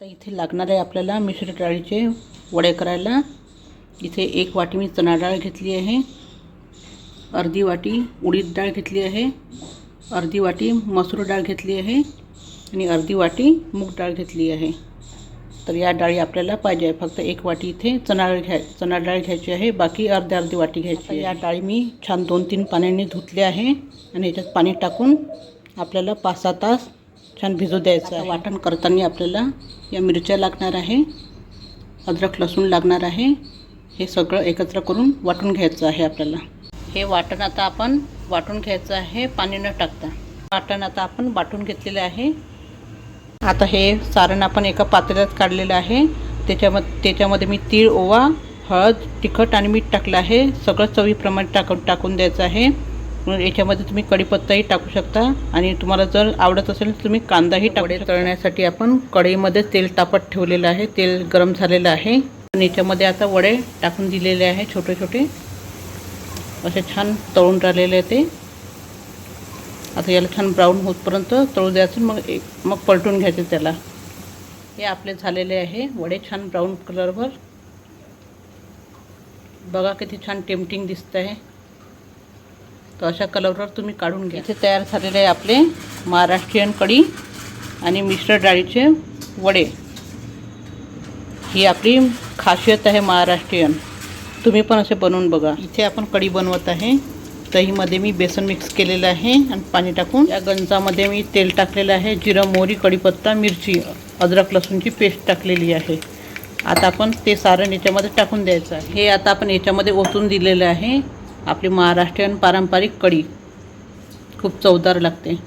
तर इथे लागणार आहे आपल्याला मिश्र डाळीचे वडे करायला. इथे एक वाटी मी चणा डाळ घेतली आहे. अर्धी वाटी उडीद डाळ घेतली आहे. अर्धी वाटी मसूर डाळ घेतली आहे आणि अर्धी वाटी मूग डाळ घेतली आहे. तर या डाळी आपल्याला पाहिजे आहे. फक्त एक वाटी इथे चणा डाळ घ्याय चणा डाळ घ्यायची आहे. बाकी अर्धी अर्धी वाटी घ्यायची या डाळी मी छान दोन तीन पाण्याने धुतली आहे आणि याच्यात पाणी टाकून आपल्याला पाच सहा तास छान भिजू द्यायचं आहे. वाटण करताना आपल्याला या मिरच्या लागणार आहे. अद्रक लसूण लागणार आहे. हे सगळं एकत्र करून वाटून घ्यायचं आहे आपल्याला. हे वाटण आता आपण वाटून घ्यायचं आहे. पाणी न टाकता. वाटण आता आपण वाटून घेतलेलं आहे. आता हे सारण आपण एका पातेल्यात काढलेलं आहे. त्याच्यामध्ये त्याच्यामध्ये मी तीळ ओवा हळद तिखट आणि मीठ टाकलं आहे. सगळं चवीप्रमाणे टाकून टाकून द्यायचं आहे. मग याच्यामध्ये तुम्ही कढीपत्ताही टाकू शकता आणि तुम्हाला जर आवडत असेल तर तुम्ही कांदाही टावडे तळण्यासाठी आपण कढईमध्ये तेल तापत ठेवलेलं आहे. तेल गरम झालेलं आहे. आणि याच्यामध्ये आता वडे टाकून दिलेले आहे छोटे छोटे असे छान तळून राहिलेले आहे ते. आता याला छान ब्राऊन होतपर्यंत तळू द्यायचं मग एक मग पलटून घ्यायचे त्याला. हे आपले झालेले आहे. वडे छान ब्राऊन कलरवर बघा किती छान टेम्पटिंग दिसत आहे तर अशा कलरवर तुम्ही काढून घ्या. इथे तयार झालेले आहे आपले महाराष्ट्रीयन कढी आणि मिश्र डाळीचे वडे. ही आपली खासियत आहे महाराष्ट्रीयन. तुम्ही पण असे बनवून बघा. इथे आपण कढी बनवत आहे. दहीमध्ये मी बेसन मिक्स केलेलं आहे आणि पाणी टाकून. या गंजामध्ये मी तेल टाकलेलं आहे. जिरं मोहरी कढीपत्ता मिरची अद्रक लसूणची पेस्ट टाकलेली आहे. आता आपण ते सारण याच्यामध्ये टाकून द्यायचं आहे. हे आता आपण याच्यामध्ये ओतून दिलेलं आहे. आपली महाराष्ट्रीयन पारंपरिक कढी खूप चवदार लागते.